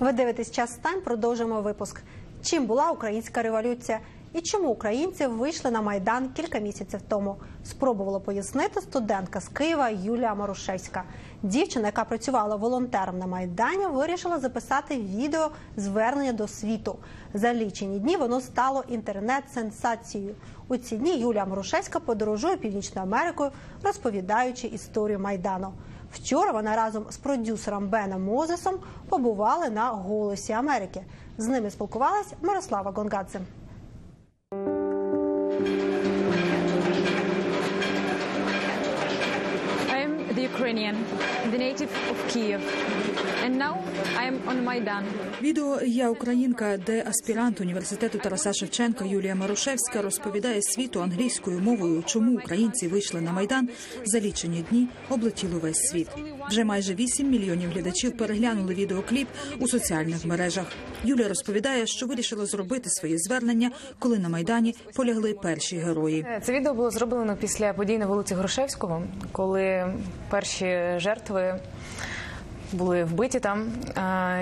Ви дивитесь час тайм. Продовжуємо випуск. Чим була українська революція і чому українці вийшли на майдан кілька місяців тому? Спробувала пояснити студентка з Києва Юлія Марушевська. Дівчина, яка працювала волонтером на майдані, вирішила записати відео звернення до світу. За лічені дні воно стало інтернет-сенсацією. У ці дні Юлія Марушевська подорожує Північною Америкою, розповідаючи історію майдану. Вчора вона разом з продюсером Беном Мозесом побували на голосі Америки. З ними спілкувалась Мирослава Гонгадзе. Ukrainian, the native of Kiev, and now I am on Maidan. Відео Я Українка, де аспірант університету Тараса Шевченка Юлія Марушевська розповідає світу англійською мовою, чому українці вийшли на майдан за лічені дні, облетіло весь світ. Вже майже 8 мільйонів глядачів переглянули відеокліп у соціальних мережах. Юлія розповідає, що вирішила зробити свої звернення, коли на майдані полягли перші герої. Це відео було зроблено після подій на вулиці Грушевського, коли перші жертви були вбиті там,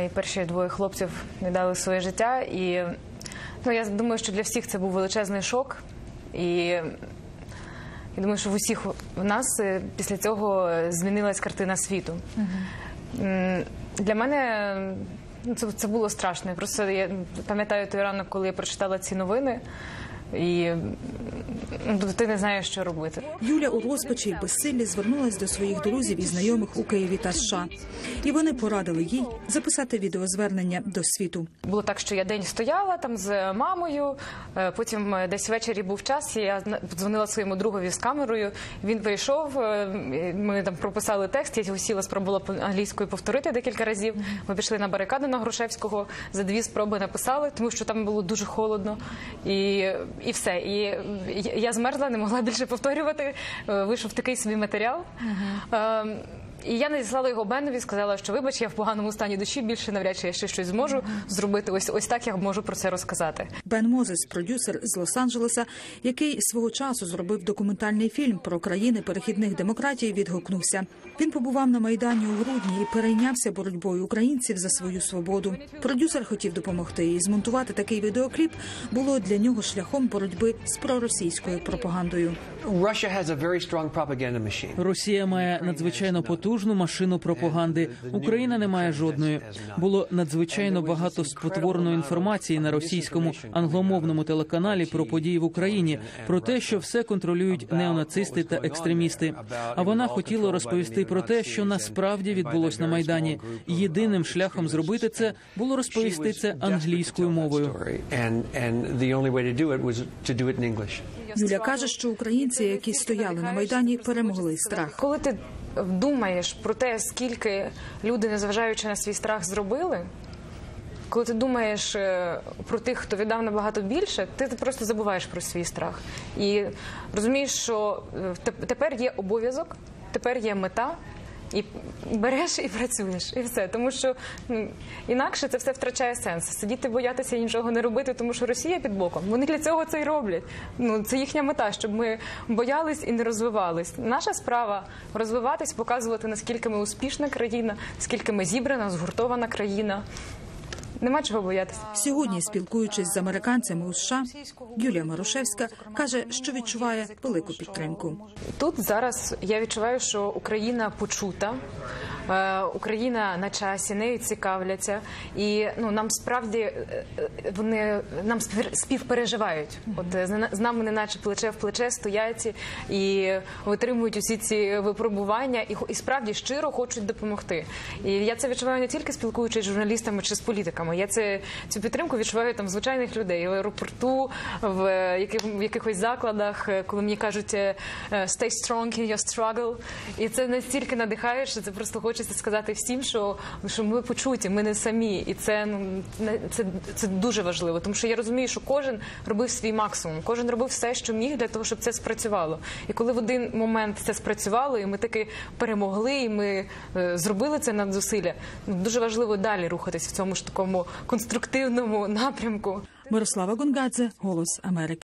і перші двоє хлопців віддали своє життя. І ну, я думаю, що для всіх це був величезний шок. І я думаю, що в усіх в нас е, після цього змінилась картина світу. М, Для мене ну, це, це було страшно. Просто я пам'ятаю той ранок, коли я прочитала ці новини. І ну, ти не знаєш, що робити. Юля у розпачі й безсиллі звернулась до своїх друзів і знайомих у Києві та США. І вони порадили їй записати відеозвернення до світу. Було так, що я день стояла там з мамою. е, Потім е, десь ввечері був час. і Я зна- дзвонила своєму другові з камерою. Він прийшов. е, Ми там прописали текст. Я сіла, спробувала англійською повторити декілька разів. Ми пішли на барикади на Грушевського. За дві спроби написали, тому що там було дуже холодно. І, і все. І я- змерзла, не могла більше повторювати. Е, Вийшов такий собі матеріал. Е, І я надіслала його Бенові, сказала, що вибач, я в поганому стані душі більше навряд чи я ще щось зможу зробити. Ось ось так я можу про це розказати. Бен Мозес, продюсер з Лос-Анджелеса, який свого часу зробив документальний фільм про країни перехідних демократій, відгукнувся. Він побував на майдані у грудні і перейнявся боротьбою українців за свою свободу. Продюсер хотів допомогти і змонтувати такий відеокліп було для нього шляхом боротьби з проросійською пропагандою. Росія має надзвичайно потужну машину пропаганди. Україна не має жодної. Було надзвичайно багато спотвореної інформації на російському англомовному телеканалі про події в Україні, про те, що все контролюють неонацисти та екстремісти. А вона хотіла розповісти про те, що насправді відбулось на майдані. Єдиним шляхом зробити це було розповісти це англійською мовою. Юля каже, що українці, які стояли на майдані, перемогли страх. Коли ти думаєш про те, скільки люди, незважаючи на свій страх, зробили. Коли ти думаєш е, про тих, хто віддав набагато більше, ти просто забуваєш про свій страх і розумієш, що е, тепер є обов'язок, тепер є мета, і береш і працюєш, і все. Тому що ну, інакше це все втрачає сенс. Сидіти, боятися і нічого не робити, тому що Росія під боком. Вони для цього це й роблять. Ну це їхня мета, щоб ми боялись і не розвивались. Наша справа розвиватись, показувати наскільки ми успішна країна, скільки ми зібрана, згуртована країна. Нема чого боятися. Сьогодні, спілкуючись з американцями у США, Юлія Марушевська каже, що відчуває велику підтримку. Тут зараз я відчуваю, що Україна почута, Україна на часі, нею цікавляться, і ну нам справді е, е, вони нам спів- співпереживають. От е, з на- з нами, неначе плече в плече стоять і витримують усі ці випробування, і, і справді щиро хочуть допомогти. І я це відчуваю не тільки спілкуючись з журналістами чи з політиками. Я це цю підтримку відчуваю там звичайних людей в аеропорту, в е, яких, в якихось закладах, е, коли мені кажуть е, е, «stay strong in your struggle». І це настільки надихає, що це просто хочеться сказати всім, що, що ми почуті, ми не самі. І це ну це, це дуже важливо, тому що я розумію, що кожен робив свій максимум, кожен робив все, що міг для того, щоб це спрацювало. І коли в один момент це спрацювало, і ми таки перемогли, і ми е, зробили це надзусилля, ну, дуже важливо далі рухатись в цьому ж такому конструктивному напрямку. Мирослава Гонгадзе, Голос Америки.